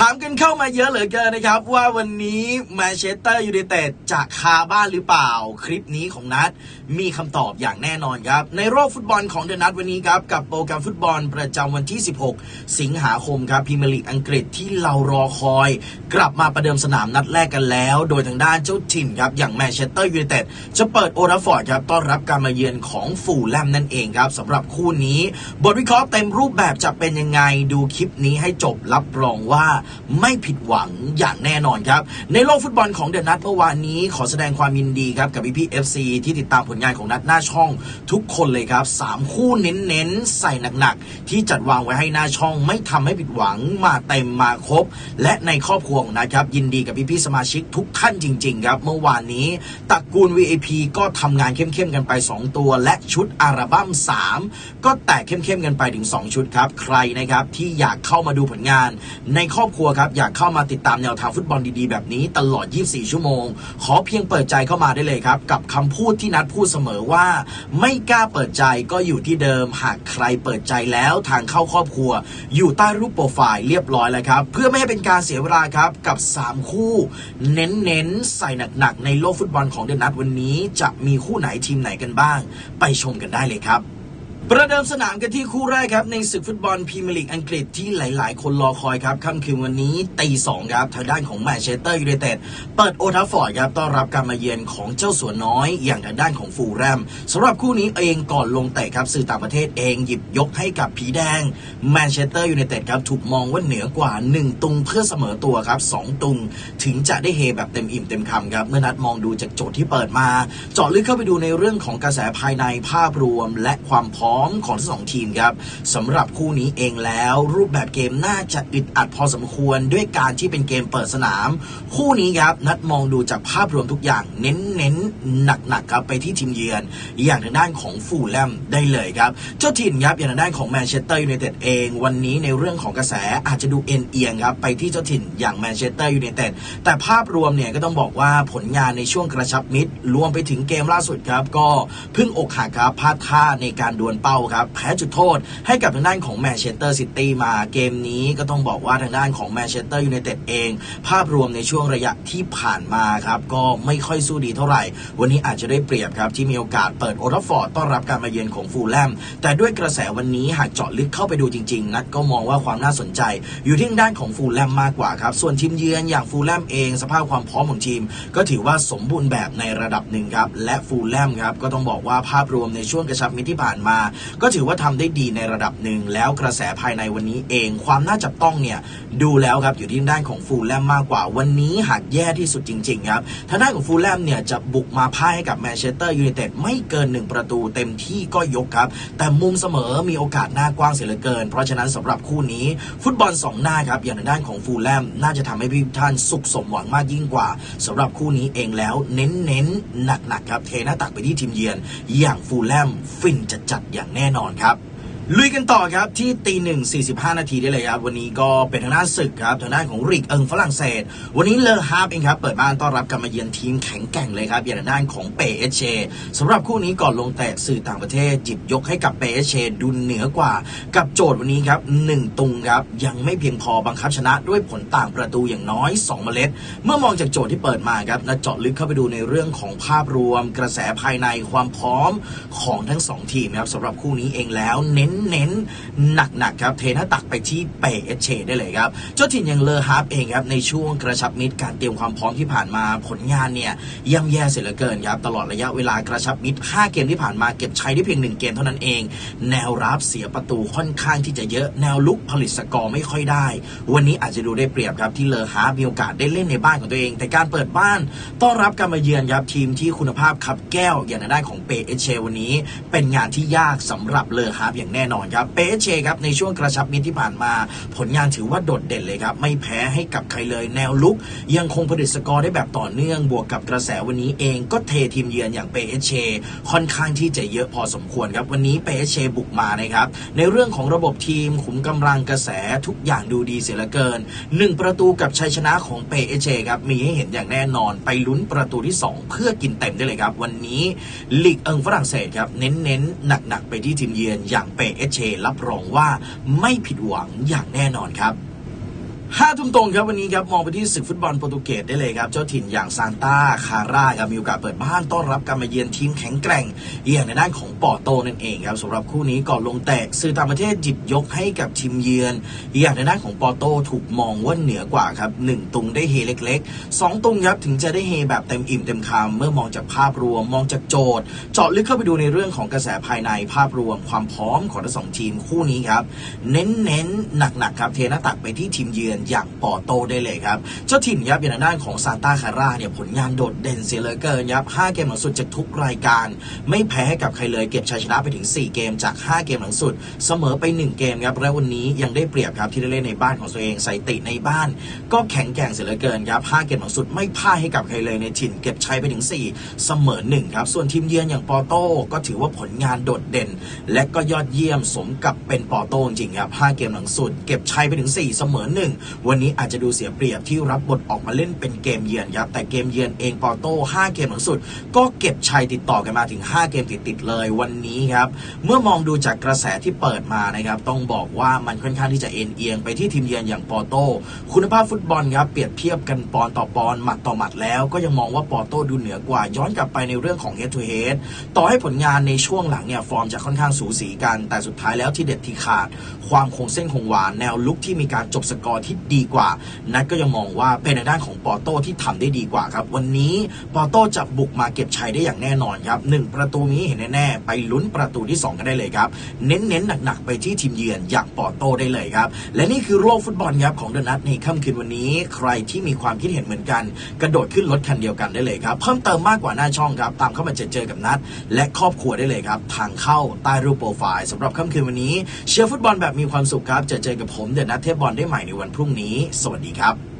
ถามกันเข้ามาเยอะเหลือเกินนะครับ ว่าวันนี้แมนเชสเตอร์ยูไนเต็ดจะคาบ้านหรือเปล่า คลิปนี้ของนัดมีคำตอบอย่างแน่นอนครับ ในโลกฟุตบอลของเดอะนัดวันนี้ครับ กับโปรแกรมฟุตบอลประจำวันที่ 16 สิงหาคมครับพรีเมียร์ลีกอังกฤษที่เรารอคอย กลับมาประเดิมสนามนัดแรกกันแล้ว โดยทางด้านเจ้าถิ่นครับอย่างแมนเชสเตอร์ยูไนเต็ดจะเปิดโอราฟอร์ดครับต้อนรับการมาเยือนของฟูลแลมนั่นเองครับสำหรับคู่นี้ บทวิเคราะห์เต็มรูปแบบจะเป็นยังไงดูคลิปนี้ให้จบรับรองว่าไม่ผิดหวังอย่างแน่นอนครับ ในโลกฟุตบอลของเดอะนัทเมื่อวานนี้ขอแสดงความยินดีครับกับพี่พี่เอฟซีที่ติดตามผลงานของนัดหน้าช่องทุกคนเลยครับสามคู่เน้นๆ ใส่หนักๆ ที่จัดวางไว้ให้หน้าช่องไม่ทำให้ผิดหวังมาเต็มมาครบ และในครอบครัวของนัดครับยินดีกับพี่พี่สมาชิกทุกท่านจริง ๆ ครับ เมื่อวานนี้ตระกูล VIP ก็ทำงานเข้มๆกันไป 2 ตัว และชุดอัลบั้ม3 ก็แตกเข้มๆกันไปถึง 2 ชุดครับ ใครนะครับที่อยากเข้ามาดูผลงาน ในครอบครัวครับอยากเข้ามาติดตามแนวทางฟุตบอลดีๆ แบบนี้ตลอด 24 ชั่วโมง ขอเพียงเปิดใจเข้ามาได้เลยครับ กับคำพูดที่นัดพูดเสมอว่า ไม่กล้าเปิดใจก็อยู่ที่เดิม หากใครเปิดใจแล้วทางเข้าครอบครัว อยู่ใต้รูปโปรไฟล์เรียบร้อยแล้วครับ เพื่อไม่ให้เป็นการเสียเวลาครับกับ 3 คู่ เน้นๆใส่หนักๆในโลกฟุตบอลของเดนนัดวันนี้ จะมีคู่ไหนทีมไหนกันบ้าง ไปชมกันได้เลยครับ ประเดิมสนามกันที่คู่แรกครับ ในศึกฟุตบอลพรีเมียร์ลีกอังกฤษที่หลาย ๆ คนรอคอยครับค่ำคืนวันนี้ตีสองครับ ทางด้านของแมนเชสเตอร์ยูไนเต็ดเปิดโอทัฟฟอร์ดครับ ต้อนรับการมาเยือนของเจ้าสัวน้อยอย่างทางด้านของฟูแรมสำหรับคู่นี้เองก่อนลงเตะครับ สื่อต่างประเทศเองหยิบยกให้กับผีแดงแมนเชสเตอร์ยูไนเต็ดครับถูกมองว่าเหนือกว่า 1 ตุงเพื่อเสมอตัวครับ2ตุงถึงจะได้เฮแบบเต็มอิ่มเต็มคำครับเมื่อนัดมองดูจากโจทย์ที่เปิดมาเจาะลึกเข้าไปดูในเรื่องของกระแสภายในภาพรวมและความพร้อมของทั้งสองทีมครับสำหรับคู่นี้เองแล้ว รูปแบบเกมน่าจะอึดอัดพอสมควรด้วยการที่เป็นเกมเปิดสนาม คู่นี้ครับนัดมองดูจากภาพรวมทุกอย่างเน้นๆหนักๆครับไปที่ทีมเยือน อย่างทางด้านของฟูลแลมได้เลยครับ เจ้าถิ่นครับอย่างทางด้านของแมนเชสเตอร์ยูไนเต็ดเองวันนี้ในเรื่องของกระแสอาจจะดูเอ็นเอียงครับไปที่เจ้าถิ่นอย่างแมนเชสเตอร์ยูไนเต็ดแต่ภาพรวมเนี่ยก็ต้องบอกว่าผลงานในช่วงกระชับมิตรรวมไปถึงเกมล่าสุดครับก็พิ่งอกหักครับพลาดท่าในการดวลเป้าครับแพ้จุดโทษให้กับทางด้านของแมนเชสเตอร์ซิตี้มาเกมนี้ก็ต้องบอกว่าทางด้านของแมนเชสเตอร์ยูไนเต็ดเอง ภาพรวมในช่วงระยะที่ผ่านมาครับก็ไม่ค่อยสู้ดีเท่าไหร่ วันนี้อาจจะได้เปรียบครับที่มีโอกาสเปิดโอทัฟฟอร์ดต้อนรับการมาเยือนของฟูลแลมแต่ด้วยกระแสวันนี้หากเจาะลึกเข้าไปดูจริงๆ นัดก็มองว่าความน่าสนใจ อยู่ที่ด้านของฟูลแลมมากกว่าครับส่วนทีมเยือนอย่างฟูลแลมเอง สภาพความพร้อมของทีม ก็ถือว่าสมบูรณ์แบบในระดับหนึ่งครับและฟูลแลมครับก็ต้องบอกว่าภาพรวมในช่วงกระชับมิตรที่ผ่านมาก็ถือว่าทำได้ดีในระดับหนึ่ง แล้วกระแสภายในวันนี้เอง ความน่าจับต้องเนี่ยดูแล้วครับอยู่ที่ด้านของฟูลแลมมากกว่า วันนี้หากแย่ที่สุดจริงๆครับทางด้านของฟูลแลมเนี่ยจะบุกมาพ่ายให้กับแมนเชสเตอร์ยูไนเต็ดไม่เกิน 1 ประตูเต็มที่ก็ยกครับ แต่มุมเสมอมีโอกาสหน้ากว้างเสียเหลือเกิน เพราะฉะนั้นสำหรับคู่นี้ ฟุตบอลสองหน้าครับอย่างทางด้านของฟูลแลมน่าจะทำให้พี่ท่านสุขสมหวังมากยิ่งกว่าสำหรับคู่นี้เองแล้วเน้นๆหนักๆครับเทหน้าตักไปที่ทีมเยือน อย่างฟูลแลมฟินจัดๆอย่างแน่นอนครับ ลุยกันต่อครับที่ตีหนึ่งสี่สิบห้านาทีได้เลยครับ วันนี้ก็เป็นทางด้านศึกครับทางด้านของริกเอิงฝรั่งเศส วันนี้เลอฮาร์ปเองครับ เปิดบ้านต้อนรับการมาเยือนทีมแข็งแกร่งเลยครับอย่างทางด้านของเปเอเชสำหรับคู่นี้ก่อนลงแตะสื่อต่างประเทศจิบยกให้กับเปเอเชดูเหนือกว่า กับโจทย์วันนี้ครับหนึ่งตุงครับ ยังไม่เพียงพอบังคับชนะด้วยผลต่างประตูอย่างน้อย2เมล็ด เมื่อมองจากโจทย์ที่เปิดมาครับนะเจาะลึกเข้าไปดูในเรื่องของภาพรวม กระแสภายในความพร้อมของทั้งสองทีมนะครับสำหรับคู่นี้เองแล้วเน้นเน้นหนักๆครับเทหน้าตักไปที่เปเอชเชได้เลยครับเจ้าถิ่นอย่างเลอฮาร์ปเองครับในช่วงกระชับมิตรการเตรียมความพร้อมที่ผ่านมาผลงานเนี่ยย่ำแย่เสียเหลือเกินครับตลอดระยะเวลากระชับมิตร 5 เกมที่ผ่านมาเก็บชัยได้เพียง 1 เกมเท่านั้นเอง แนวรับเสียประตูค่อนข้างที่จะเยอะแนวลุกผลิตสกอร์ไม่ค่อยได้ วันนี้อาจจะดูได้เปรียบครับที่เลอฮาร์ปมีโอกาสได้เล่นในบ้านของตัวเอง แต่การเปิดบ้านต้อนรับการมาเยือนครับทีมที่คุณภาพขับแก้วอย่างทางด้านของเปเอชเชวันนี้ เป็นงานที่ยากสำหรับเลอฮาร์ปอย่างแน่นอนครับเปเอเชครับในช่วงกระชับมิตรที่ผ่านมา ผลงานถือว่าโดดเด่นเลยครับ ไม่แพ้ให้กับใครเลยแนวลุก ยังคงผลิตสกอร์ได้แบบต่อเนื่องบวกกับกระแสวันนี้เองก็เททีมเยือนอย่างเปเอเชค่อนข้างที่จะเยอะพอสมควรครับวันนี้เปเอเชบุกมานะครับในเรื่องของระบบทีมขุมกำลังกระแสทุกอย่างดูดีเสียเหลือเกินหนึ่งประตูกับชัยชนะของเปเอเชครับมีให้เห็นอย่างแน่นอน ไปลุ้นประตูที่ 2 เพื่อกินเต็มได้เลยครับ วันนี้ลีกเอิงฝรั่งเศสครับเน้นๆหนักๆไปที่ทีมเยือนอย่างเปเอเชรับรองว่าไม่ผิดหวังอย่างแน่นอนครับ ห้าทุ่มตรงครับวันนี้ครับมองไปที่ศึกฟุตบอลโปรตุเกสได้เลยครับ เจ้าถิ่นอย่างซานตาคาร่าครับมีโอกาสเปิดบ้านต้อนรับการมาเยือนทีมแข็งแกร่งอย่างในด้านของปอร์โตนั่นเองครับสำหรับคู่นี้ก่อนลงแตะสื่อต่างประเทศหยิบยกให้กับทีมเยือน อย่างในด้านของปอร์โตถูกมองว่าเหนือกว่าครับหนึ่งตุงได้เฮเล็กๆสองตุงครับถึงจะได้เฮแบบเต็มอิ่มเต็มคำเมื่อมองจากภาพรวมมองจากโจทย์ เจาะลึกเข้าไปดูในเรื่องของกระแสภายในภาพรวม ความพร้อมของทั้งสองทีมคู่นี้ครับเน้นๆหนักๆครับเทหน้าตักไปที่ทีมเยือนอย่างปอโตได้เลยครับ เจ้าถิ่นครับอย่างด้านของซานตาคาร่าเนี่ยผลงานโดดเด่นเสียเหลือเกินครับ5เกมหลังสุดจากทุกรายการ ไม่แพ้กับใครเลยเก็บชัยชนะไปถึง 4 เกมจาก 5 เกมหลังสุด เสมอไป 1 เกมครับและวันนี้ยังได้เปรียบครับที่ได้เล่นในบ้านของตัวเองใสถิติในบ้าน ก็แข็งแกร่งเสียเหลือเกินครับ5เกมหลังสุดไม่พ่ายให้กับใครเลยในถิ่นเก็บชัยไปถึง 4 เสมอ1ครับส่วนทีมเยือนอย่างปอโตก็ถือว่าผลงานโดดเด่น และก็ยอดเยี่ยมสมกับเป็นปอโตจริงครับ5เกมหลังสุด เก็บชัยไปถึง 4 เสมอ1วันนี้อาจจะดูเสียเปรียบที่รับบทออกมาเล่นเป็นเกมเยือนครับแต่เกมเยือนเองปอโต้5เกมหลังสุด ก็เก็บชัยติดต่อกันมาถึง 5 เกมติดๆเลยวันนี้ครับเมื่อมองดูจากกระแสที่เปิดมานะครับต้องบอกว่ามันค่อนข้างที่จะเอ็นเอียงไปที่ทีมเยือนอย่างปอโต้คุณภาพฟุตบอลครับเปรียบเทียบกันปอนต่อปอนหมัดต่อหมัดแล้วก็ยังมองว่าปอโต้ดูเหนือกว่าย้อนกลับไปในเรื่องของ head to head ต่อให้ผลงานในช่วงหลังเนี่ยฟอร์มจะค่อนข้างสูสีกัน แต่สุดท้ายแล้วที่เด็ดที่ขาด ความคงเส้นคงวาแนวลุกที่มีการจบสกอร์ที่ดีกว่า นัดก็ยังมองว่าเป็นในด้านของปอโต้ที่ทำได้ดีกว่าครับ วันนี้ปอโต้จะบุกมาเก็บชัยได้อย่างแน่นอนครับหนึ่งประตูนี้เห็นแน่ๆไปลุ้นประตูที่สองกันได้เลยครับ เน้นๆหนักๆไปที่ทีมเยือนอย่างปอโต้ได้เลยครับ และนี่คือโลกฟุตบอลครับของเดนัทในค่ำคืนวันนี้ ใครที่มีความคิดเห็นเหมือนกัน กระโดดขึ้นรถคันเดียวกันได้เลยครับ เพิ่มเติมมากกว่าหน้าช่องครับ ตามเข้ามาเจอเจอกับนัดและครอบครัวได้เลยครับ ทางเข้าใต้รูปโปรไฟล์สำหรับค่ำคืนวันนี้ เชียร์ฟุตบอลแบบมีความสุขครับเจอเจอกับผมเดนัทเทพบอลได้ใหม่ในวันพรุ่งนี้ สวัสดีครับ